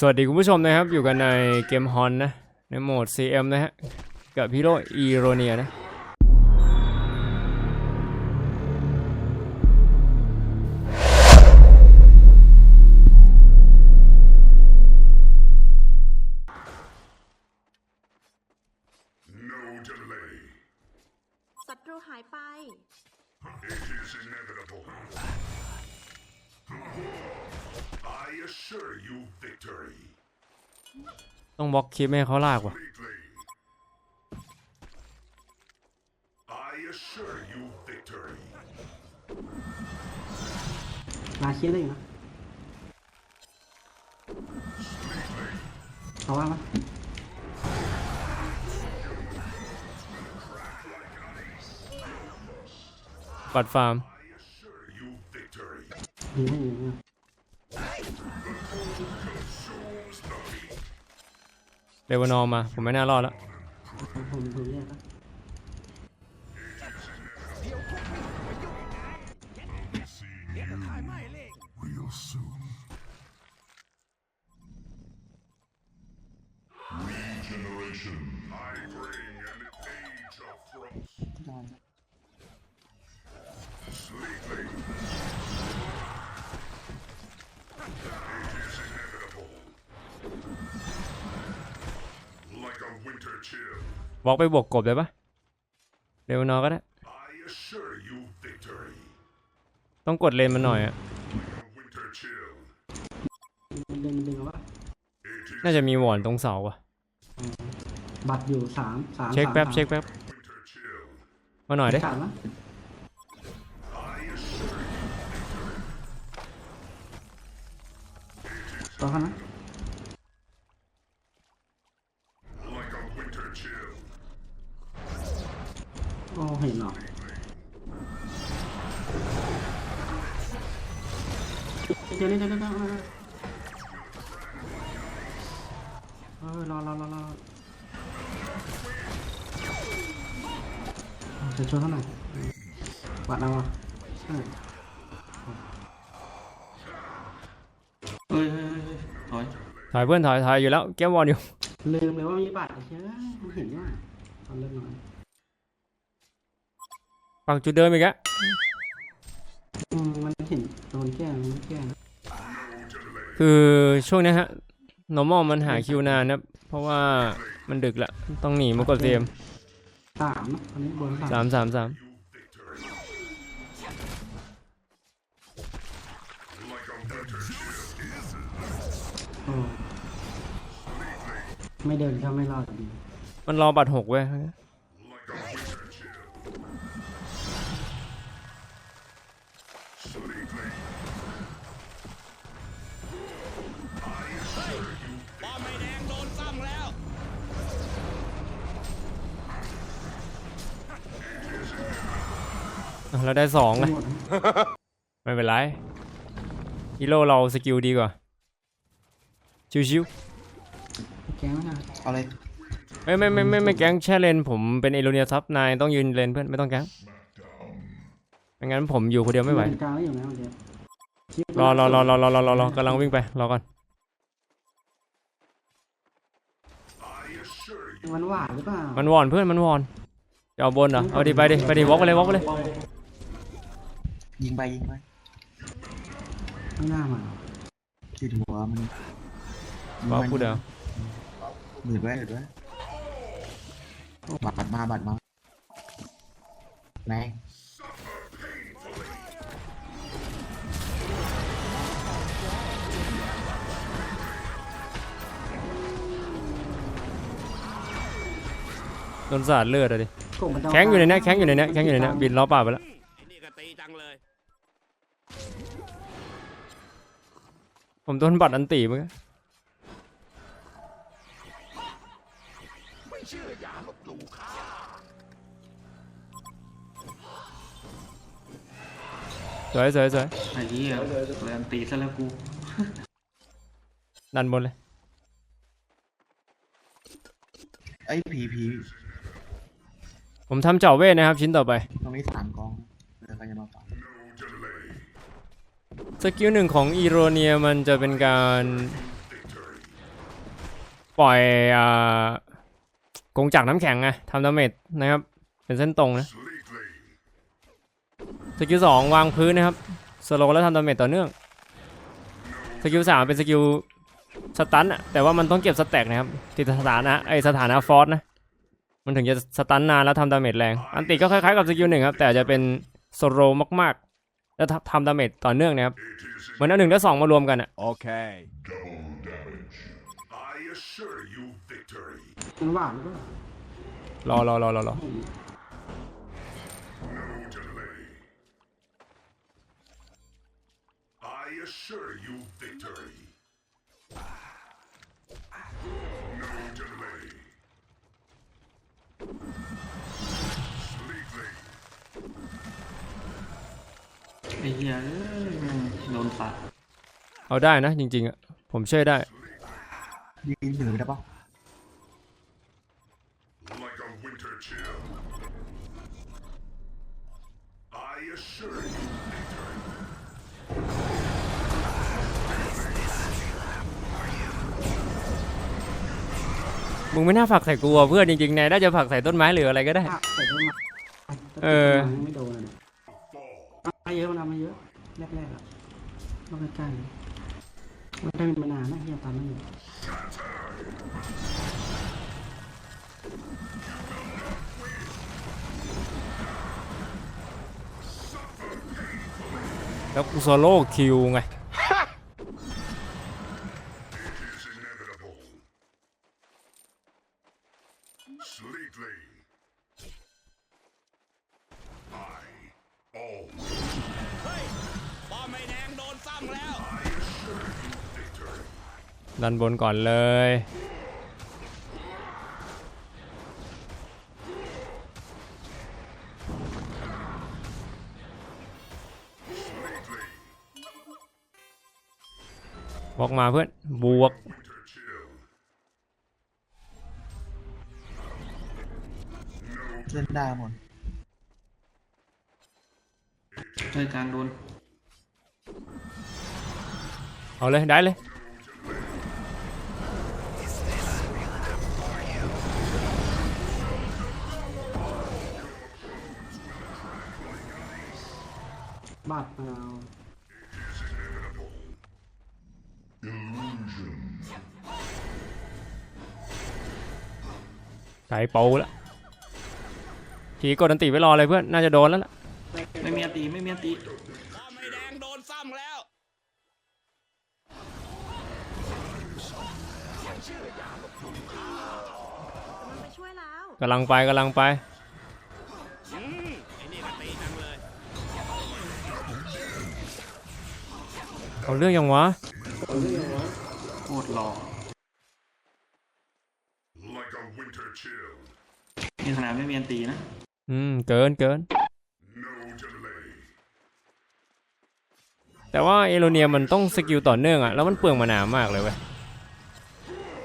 สวัสดีคุณผู้ชมนะครับ อยู่กันในเกมฮอนนะ ในโหมด CM นะฮะ กับพี่โรอีโรเนียนะ ต้องบล็อกคลิปไม่ให้เขาลากว่ะ Completely. I assure you victory. มาคิดเลยนะเอาว่ามาปัดฟาร์ม I assure you victory. ยิง เรวอนอร์มา ผมไม่น่ารอดแล้ว ผมผมผมเรียกแบล็อกไปบวกกบได้ปะเรวานอร์ก็ได้ I assure you victory. ต้องกดเลนมันหน่อยอะ Like a winter chill, มันดึงดึงเอาว่า it is น่าจะมีหวอนตรงเสาว่ะบัตรอยู่สามสามเช็คแป๊บสามเช็คแป๊บ winter chill. มาหน่อยได้ขาดวะ I assure you ต่อเขานะ จะช่วยเขาหน่อยบัตรเอาอะใช่เฮ้ยเฮ้ยเฮ้ยเฮ้ยถอยถ่ายเพื่อนถ่ายถ่ายอยู่แล้วเกมวอนอยู่ ลืมเลยว่ามีบัตรเชื่อมันเห็นว่าตอนเล่นน้อยปักจุดเดิมอีกแล้วอืมมันเห็นโดนแกล้งมันไม่แกล้งคือช่วงเนี้ยฮะ normal มันหาคิวนานนะเพราะว่ามันดึกละต้องหนีมากดเตรียม สามนะอันนี้บนสามสามสามสาม Like a winter chill. โอ้ไม่เดินก็ไม่รอดดีมันรอบัตรหกเว้ย ได้สองทั้นะงหมดไม่เป็นไรฮีโร่เราสกิลดีกว่า ชิวแกล้งไม่ได้เอาเลยๆไม่ไม่ไม่ไม่ไม่แก๊งแช่เลนผมเป็นเอโรเนียซับนายต้องยืนเลนเพื่อนไม่ต้องแก๊งไม่งั้นผมอยู่คนเดียวไม่ไหว กลางแล้วอยู่แล้วเดี๋ยวรอรอรอรอรอรอรอรอกำลังวิ่งไป รอก่อน I assure you มันหวานหรือเปล่า มันวอนเพื่อนมันวอนจะเอาบนเหรอ เอาดิไปดิไปดิวอล์กไปเลยวอล์กไปเลย ยิงไปยิงไปไม่น่ามาติดหัวมันวอล์กพูดเดี๋ยวหนืดไว้หนืดไว้บัตรมาบัตรมาแรงโดนสาดเลือดอะดิกบมันจะแข้งอยู่ในเนี้ยแข้งอยู่ในเนี้ยแข้งอยู่ในเนี้ยบินล้อป่าไปแล้ว ผมโดนบัตรอันตีเมื่อกี้สวยสวยสวยไอ้เหี้ยแรงตีซะแล้วกู ดันบนเลย ไอ้ยผีผีผมทำเจาะเวทนะครับชิ้นต่อไป ตรงนี้สามกองเดี๋ยวใครจะมาฟัง no delay. สกิลหนึ่งของอีโรเนียมันจะเป็นการปล่อยอ่ากงจักน้ำแข็งไงทำดาเมจนะครับ เป็นเส้นตรงนะสกิลสองวางพื้นนะครับสโลแล้วทำดาเมจต่อเนื่องสกิลสามเป็นสกิลสตันอะแต่ว่ามันต้องเก็บสแต็กนะครับติดสถานะไอสถานะฟอสนะมันถึงจะสตันนานแล้วทำดาเมจแรง อันติก็คล้ายๆกับสกิลหนึ่งครับแต่จะเป็นสโลมากๆ แล้วทำดาเมจต่อเนื่องนะครับเหมือนเอาหนึ่งและสองมารวมกันอะ Okay. Double damage. I assure you victory. มันหวานหรือเปล่ารอรอรอรอรอ อ้เหี้ยเอ้ยแม่งโดนสัตว์เอาได้นะจริงๆอะผมช่วยได้ ยืนถือได้ปะ Like a winter chill. I assure you victory. มึงไม่น่าฝากใส่กูอะเพื่อนจริงๆนายน่าจะฝากใส่ต้นไม้หรืออะไรก็ได้ อะใส่ต้นไม้เออมันไม่โดนเล แรกๆอะต้องใกล้ๆมันได้เป็นมานานนะเฮียตามไม่อยู่แล้วกูโซโล่คิวไง It is inevitable. Sleekly. I always ป้อมไม่แดงโดนซ้ำแล้ว assure you victory. ดันบนก่อนเลย Sleekly. บวกมาเพื่อน บวก Winter chill. เล่นได้หมดเฮ้ยกลางโดน เอาเลย ได้เลย บาดมะนาว Illusion. ไก่โปแล้วทีกดอันติไว้รอเลยเพื่อน น่าจะโดนแล้วล่ะ ไม่มีอันตีไม่มีอันตีป้อมไม่แดงโดนซ้ำแล้วมันไปช่วยแล้ว กำลังไปกำลังไป เอาเรื่องยังวะโคตรหล่อ Like a winter chill. นี่ขนาดไม่มีอันตีนะอืม เกินเกิน No delay. แต่ว่าเอโรเนียมันต้องสกิลต่อเนื่องอะแล้วมันเปลืองมานามากเลยเว้ย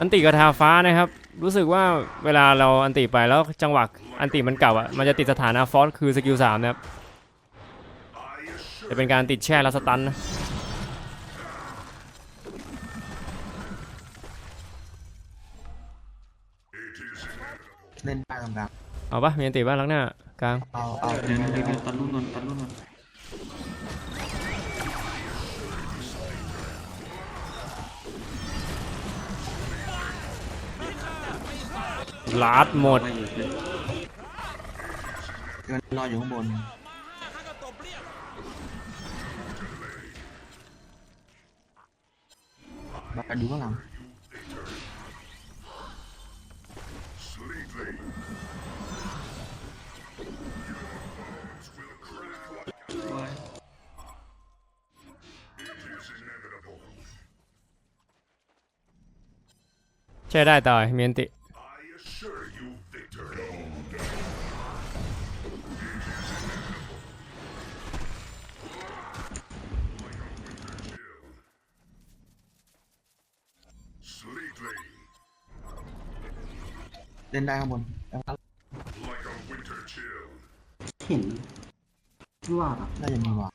อันติกระทาฟ้านะครับ รู้สึกว่าเวลาเราอันติไปแล้วจังหวะอันติมันเก่าอะมันจะติดสถานะฟอสคือสกิลสามนะครับ I assure จะเป็นการติดแช่แล้วสตันนะ เล่นได้ตรงกลางเอาปะมีอันติบ้างลักหน้ากลางเอาเอาเดี๋ยวเดี๋ยวเดี๋ยวตัดรุ่นก่อนตัดรุ่นก่อนลาดหมดไปอีกเลยเกินรออยู่ข้างบนข้าก็ตบเรียกบาดอยู่ข้างหลัง ใช่ได้ต่อยมีนติ นได้ข้างบน like a winter chill. เห็นไม่ว่าอะน่าจะมีว่ะ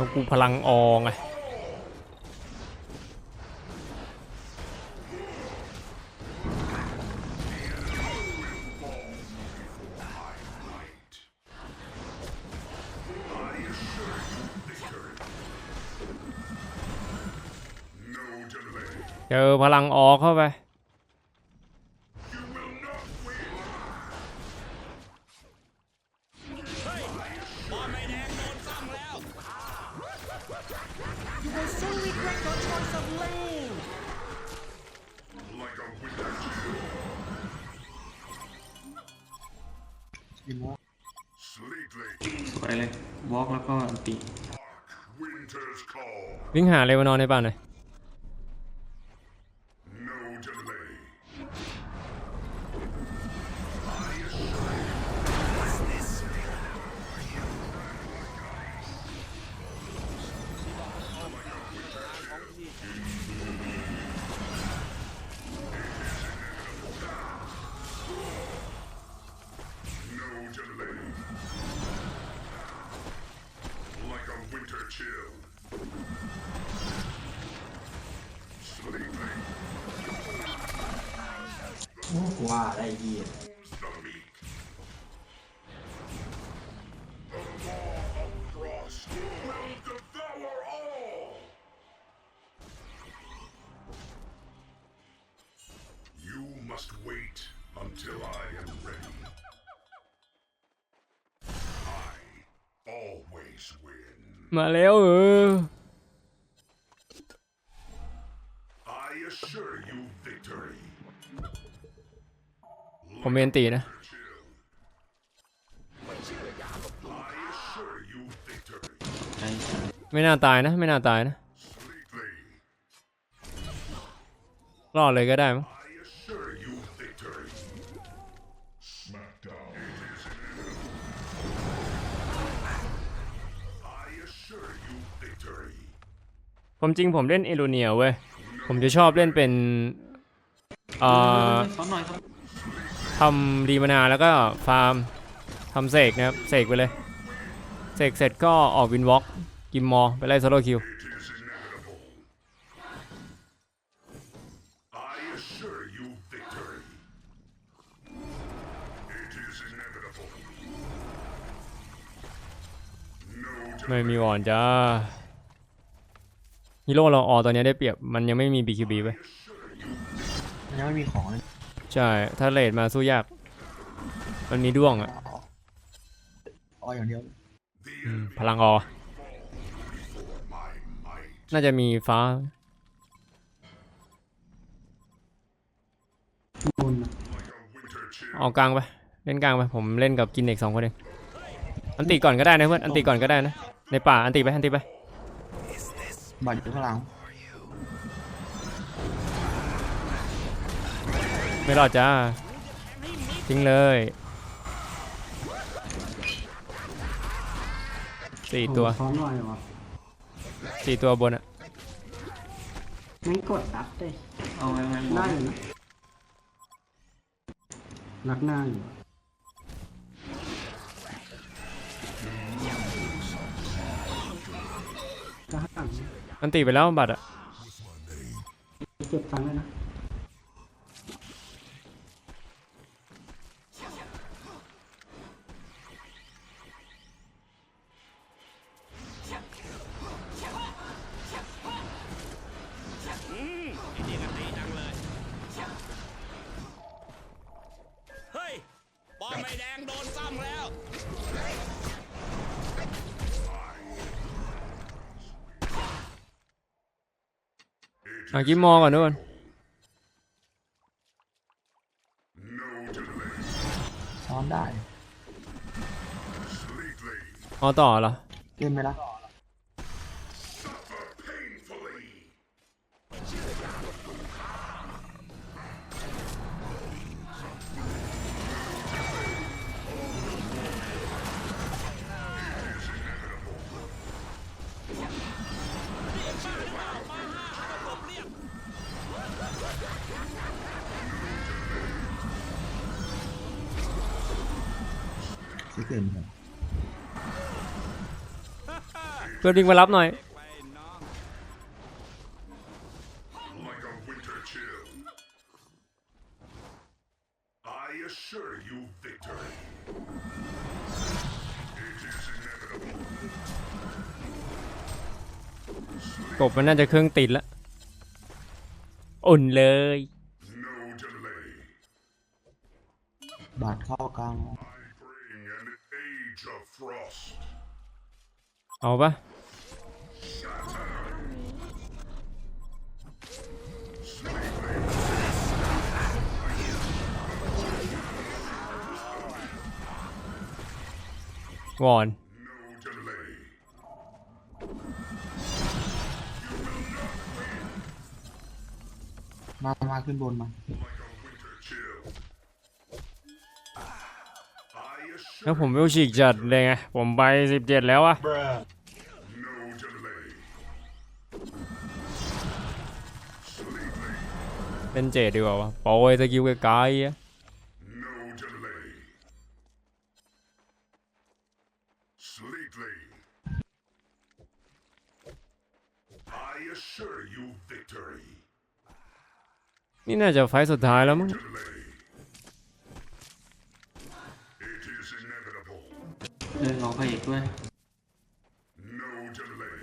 แล้วกูพลังออไงเจอพลังออเข้าไป วอล์กแล้วก็อันติ วิ่งหาเลวานอนในป่าหน่อย am ready. I always win. มาแล้วเออ ผมเมียนตีนะไม่น่าตายนะ ไม่น่าตายนะ รอดเลยก็ได้มั้งผมจริงผมเล่นเอลูเนียเว้ย ผมจะชอบเล่นเป็นอ่า ทำดีมานาแล้วก็ฟาร์มทำเสกนะครับเสกไปเลยเสกเสร็จก็ออกวินวอล์กกิมมอร์ไปไล่โซโลคิว It is inevitable. I assure you victory. It is inevitable. No ไม่มีวอนจ้าฮีโร่เราออตอนนี้ได้เปรียบมันยังไม่มี BQB ไปมันยังไม่มีของเลย ใช่ ถ้าเลดมาสู้ยาก มันมีด้วงอะอ๋ออย่างเดียว The อืม enemy พลังออ for my might. น่าจะมีฟ้าบนนะ Like a winter chill. เอากลางไป เล่นกลางไป ผมเล่นกับกินเอกสองคนเองอันติก่อนก็ได้นะเพื่อน อันติก่อนก็ได้นะ ในป่า อันติไป อันติไป บัตรอยู่ข้างหลัง ไม่รอดจ้า ทิ้งเลยสี่ตัวโอ้โหซ้อนหน่อยวะสี่ตัวบนอะไม่งกดอัพได้เอาไว้ไว้ได้อยู่นะรักหน้าอยู่อะทหารอันติไปแล้วบัตรอะเก็บตังค์เลยนะ อะกิมมอก่อนด้วย No delay. ซ้อนได้ Sleeply. เอาต่อเหรอ เล่นไหมล่ะ ซื้อเกินเหมือนกันเเพื่อนวิ่งมารับหน่อยไปน้อง like a winter chill. I assure you victory. It is inevitable. กบมันน่าจะเครื่องติดแล้วอุ่นเลย No delay. บาดเข้ากลาง เอาปะวอน No delay. มา มา ขึ้นบนมา แล้วผมไม่ฉีกจัดเลยไง ผมไปสิบเจ็ดแล้วอะเป็นเจดดีกว่าวะโปรยสกิลไกลๆอะนี่น่าจะไฟสุดท้ายแล้วมั้ง เดินออกไปอีกด้วย No delay.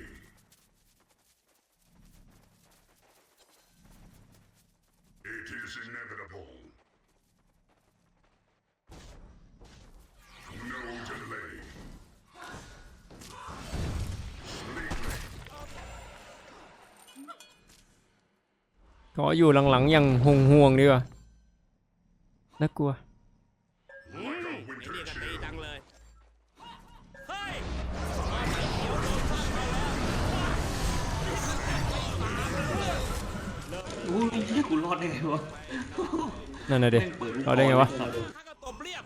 It is inevitable. ขออยู่หลังๆอย่างห่วงๆดีกว่าน่ากลัว นั่นน่ะดิแม่งปิลูกรอดได้ไงวะข้าก็ตบเรียบ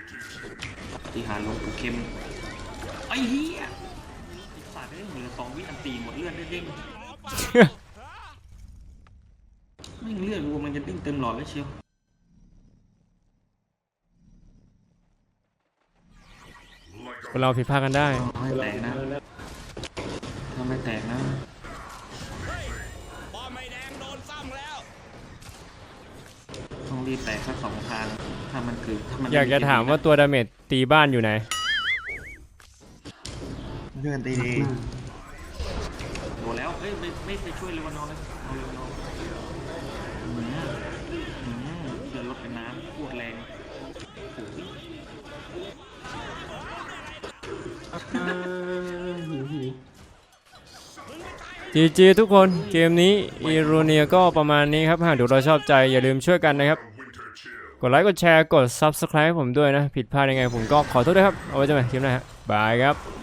It is ที่หารลงกูเค็มไอ้เหี้ยไอ้สัตว์ได้เหลือสองวิอันตีหมดเลือดได้เด้งไม่งเลือดกูมันจะเด้งเต็มหลอดแล้วเชียว like คนเราผิดพลาดกันได้เอาให้แตกนะถ้าไม่แตกนะ ต้องรีบแตกสักสองทางถ้ามันคือถ้ามันอยากจะถามว่าตัวดาเมจตีบ้านอยู่ไหนเพื่อนตีดีโดนแล้วเอ้ยไม่ไม่ไปช่วยเลวานอนเลยเอาเลวานอนอืมอืมเดินรถเป็นน้ำพูดแรงโอ้ยหิวหิวจีจีทุกคนเกมนี้อีโรเนียก็ประมาณนี้ครับ หากดูเราชอบใจอย่าลืมช่วยกันนะครับ winter chill. กดไลค์กดแชร์กด Subscribe ให้ผมด้วยนะ ผิดพลาดยังไงผมก็ขอโทษด้วยครับ เอาไว้เจอกันคลิปหน้าฮะบายครับ